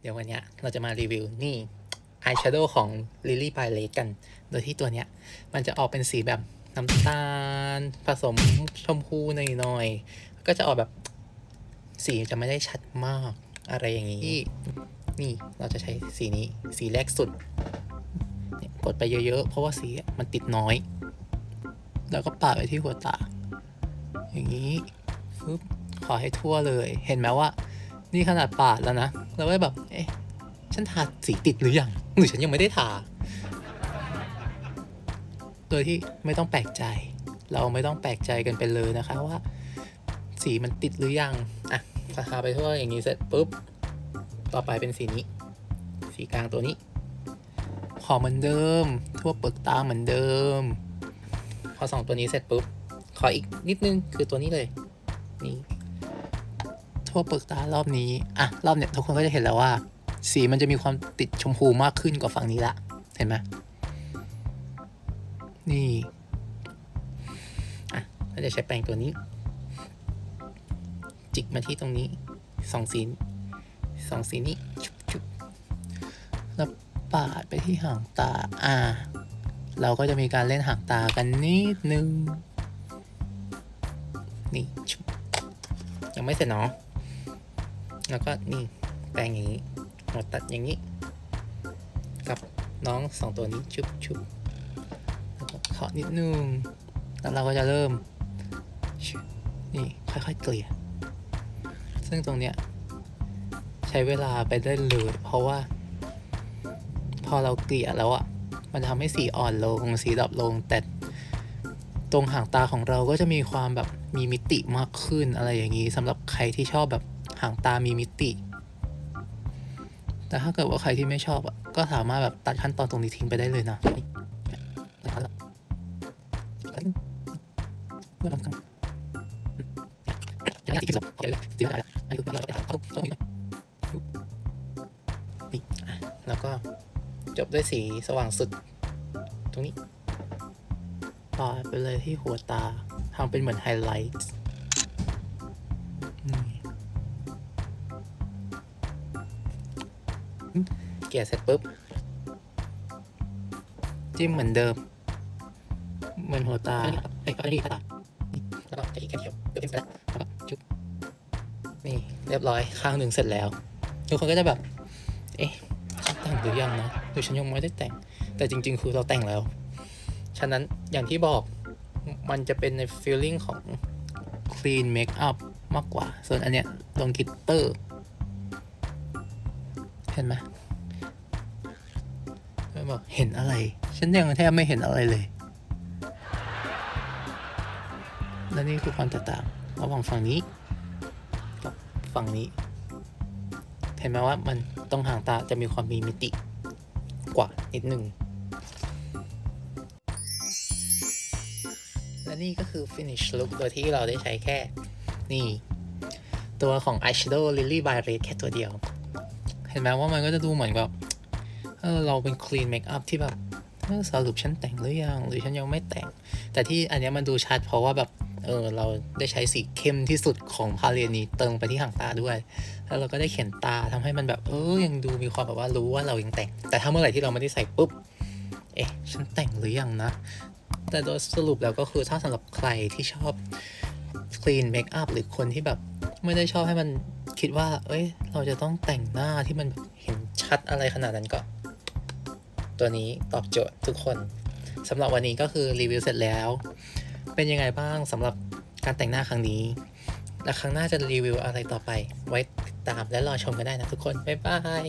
เดี๋ยววันนี้เราจะมารีวิวนี่อายแชโดว์ของ Lily by l a k กัน โดยที่ตัวเนี้ย มันจะออกเป็นสีแบบน้ำตาล ผสมชมพูหน่อยๆ ก็จะออกแบบสีจะไม่ได้ชัดมากอะไรอย่างนี้ นี่เราจะใช้สีนี้สีแรกสุดเนี่ยกดไปเยอะๆ เพราะว่าสีมันติดน้อย แล้วก็ปาดไปที่หัวตา อย่างนี้ฟึบขอให้ทั่วเลย เห็นไหมว่า นี่ขนาดปาดแล้วนะ เราก็แบบเอ๊ะฉันทาสีติดหรือยังหรือฉันยังไม่ได้ทา โดยที่ไม่ต้องแปลกใจ เราไม่ต้องแปลกใจกันไปเลยนะคะว่า สีมันติดหรือยังอะทาไปทั่วอย่างนี้เสร็จปุ๊บต่อไปเป็นสีนี้ สีกลางตัวนี้ ขอเหมือนเดิม ทั่วเปลือกตาเหมือนเดิม พอสองตัวนี้เสร็จปุ๊บ ขออีกนิดนึงคือตัวนี้เลย นี่ ทั่วเปลือกตารอบนี้ อะ รอบเนี้ยทุกคนก็จะเห็นแล้วว่า สีมันจะมีความติดชมพูมากขึ้นกว่าฝั่งนี้ละ เห็นไหมนี่ อะเราจะใช้แปรงตัวนี้ จิกมาที่ตรงนี้สองสีสองสีนี้ชุบชุบแล้วปาดไปที่หางตา อ่า เราก็จะมีการเล่นหางตากันนิดนึง นี่ ยังไม่เสร็จเนาะ แล้วก็นี่แปรงอย่างนี้หัวตัดอย่างนี้ กับน้องสองตัวนี้ชุบชุบแล้วก็เคาะนิดนึงแล้วเราก็จะเริ่ม นี่ค่อยๆเกลี่ย ซึ่งตรงเนี้ยใช้เวลาไปได้เลยเพราะว่า พอเราเกลี่ยแล้วอะ่ะ มันทำให้สีอ่อนลงสีดรอปลง แต่ตรงหางตาของเราก็จะมีความแบบมีมิติมากขึ้นอะไรอย่างนี้สำหรับใครที่ชอบแบบ หางตามีมิติ แต่ถ้าเกิดว่าใครที่ไม่ชอบอะก็สามารถแบบตัดขั้นตอนตรงนี้ทิ้งไปได้เลยนะนี่นะครับเนาะแล้วก็จบด้วยสีสว่างสุด ตรงนี้ปาดไปเลยที่หัวตาทำเป็นเหมือนไฮไลท์ เกลี่ยเสร็จปุ๊บ จิ้มเหมือนเดิม เหมือนหัวตาไอ้ก็ดีค่ะนี่แล้วก็จะอีกแค่เดียวเดี๋ยวเป็นไปแล้วแล้วก็จุ๊บนี่เรียบร้อยข้างหนึ่งเสร็จแล้วทุกคนก็จะแบบ เอ๊ะฉันแต่งหรือยังนะหรือฉันยังไม่ได้แต่ง แต่จริง ๆ คือเราแต่งแล้ว ฉะนั้นอย่างที่บอกมันจะเป็นใน feeling ของ clean makeup มากกว่า ส่วนอันเนี้ยลงกลิตเตอร์ เห็นไหมแล้วบอกเห็นอะไร ฉันยังแทบไม่เห็นอะไรเลย และนี่คือความแตกต่างระหว่างฝั่งนี้กับฝั่งนี้ เห็นไหมว่ามันตรงห่างตาจะมีความมีมิติกว่านิดหนึ่งและนี่ก็คือ finish look โดยที่เราได้ใช้แค่ นี่ ตัวของ eyeshadow lily by red แค่ตัวเดียว เห็นไหมว่ามันก็จะดูเหมือนแบบเออเราเป็น clean makeup ที่แบบเออสรุปฉันแต่งหรือยังหรือฉันยังไม่แต่ง แต่ที่อันนี้มันดูชัดเพราะว่าแบบเออเราได้ใช้สีเข้มที่สุดของพาเลตนี้เติมไปที่หางตาด้วย แล้วเราก็ได้เขียนตาทำให้มันแบบเออยังดูมีความแบบว่ารู้ว่าเรายังแต่ง แต่ถ้าเมื่อไหร่ที่เราไม่ได้ใส่ปุ๊บ เอ๊ะฉันแต่งหรือยังนะ แต่โดยสรุปแล้วก็คือถ้าสำหรับใครที่ชอบ clean makeup หรือคนที่แบบไม่ได้ชอบให้มัน คิดว่า เอ้ย เราจะต้องแต่งหน้าที่มันเห็นชัดอะไรขนาดนั้นก็ ตัวนี้ตอบโจทย์ทุกคนสำหรับวันนี้ก็คือรีวิวเสร็จแล้ว เป็นยังไงบ้างสำหรับการแต่งหน้าครั้งนี้ และครั้งหน้าจะรีวิวอะไรต่อไป ไว้ติดตามและรอชมกันได้นะทุกคน บ๊ายบาย